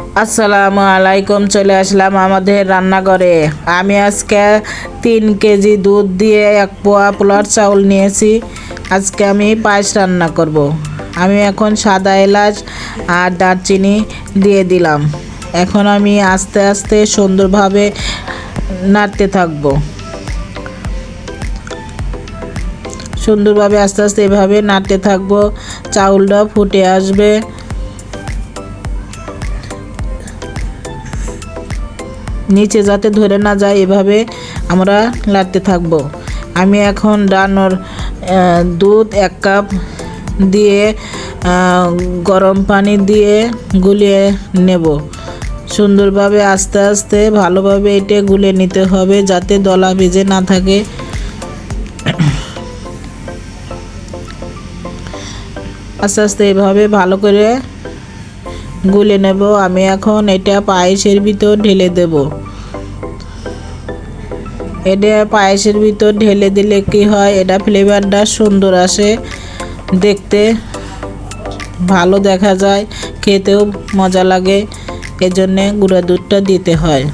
আসসালামু আলাইকুম, চলে আসলাম আমাদের রান্নাঘরে। আমি আজকে তিন কেজি দুধ দিয়ে এক পোয়া পোলার চাউল নিয়েছি। আজকে আমি পায়েস রান্না করব। আমি এখন সাদা এলাচ আর দারচিনি দিয়ে দিলাম। এখন আমি আস্তে আস্তে সুন্দরভাবে নাড়তে থাকব। সুন্দরভাবে আস্তে আস্তে এভাবে নাড়তে থাকব। চাউলটা ফুটে আসবে। নিচে যাতে ধরে না যায়, এভাবে আমরা লাড়তে থাকব। আমি এখন রান্নার দুধ এক কাপ দিয়ে গরম পানি দিয়ে গুলিয়ে নেব। সুন্দরভাবে আস্তে আস্তে ভালোভাবে এটা গুলে নিতে হবে যাতে দলা ভিজে না থাকে। আস্তে আস্তে এভাবে ভালো করে গুলে নেব, আমি এখন এটা পায়েসের ভিতর ঢেলে দেব। এটা পায়েসের ভিতর ঢেলে দিলে কি হয়, এটা ফ্লেভারটা সুন্দর আসে, দেখতে ভালো দেখা যায়, খেতেও মজা লাগে, এজন্যে গুঁড়া দুধটা দিতে হয়।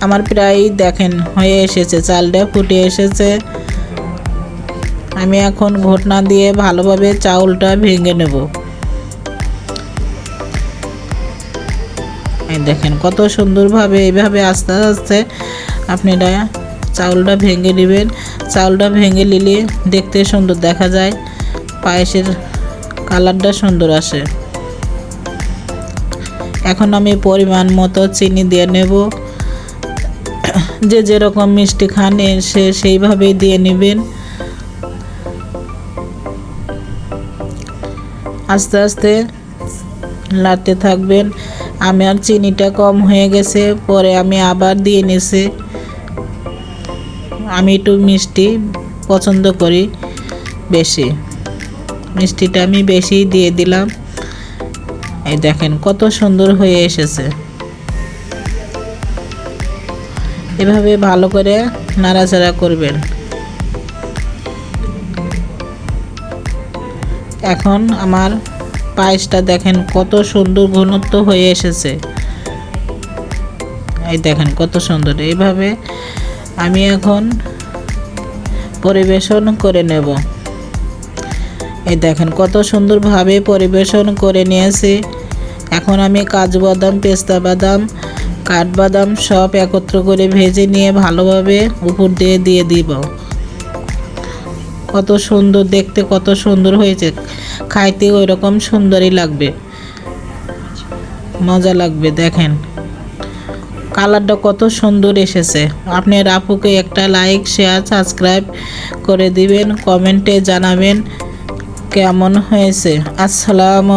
আমার প্রায় দেখেন, হয়ে এসেছে, চালটা ফুটে এসেছে। আমি এখন ঘটনা দিয়ে ভালোভাবে চাউলটা ভেঙে নেব। দেখেন কত সুন্দরভাবে এইভাবে আস্তে আস্তে আপনারা চাউলটা ভেঙে নেবেন। চাউলটা ভেঙে নিলে দেখতে সুন্দর দেখা যায়। পায়েসের কালারটা সুন্দর আসে। এখন আমি পরিমাণ মতো চিনি দিয়ে নেব। যে যেরকম মিষ্টি খান সে সেইভাবেই দিয়ে নেবেন। আস্তে আস্তে লাড়তে থাকবেন। আমার চিনিটা কম হয়ে গেছে, পরে আমি আবার দিয়ে নিছি। আমি একটু মিষ্টি পছন্দ করি বেশি। মিষ্টিটা আমি বেশি দিয়ে দিলাম। এই দেখেন, কত সুন্দর হয়ে এসেছে। এভাবে ভালো করে নাড়াচাড়া করবেন। এখন আমার পায়েসটা দেখেন কত সুন্দর ঘনত্ব হয়ে এসেছে। এই দেখেন কত সুন্দর। এইভাবে আমি এখন পরিবেশন করে নেব। এই দেখেন কত সুন্দরভাবে পরিবেশন করে নিয়েছি। এখন আমি কাজু বাদাম পেস্তা বাদাম কাঠবাদাম সব একত্র করে ভেজে নিয়ে ভালোভাবে উপর দিয়ে দিয়ে দিব। কত সুন্দর, দেখতে কত সুন্দর হয়েছে। খাইতে ওই রকম সুন্দরই লাগবে। মজা লাগবে, দেখেন। কালারটা কত সুন্দর এসেছে। আপনার আপুকে একটা লাইক শেয়ার সাবস্ক্রাইব করে দিবেন, কমেন্টে জানাবেন কেমন হয়েছে। আসসালামু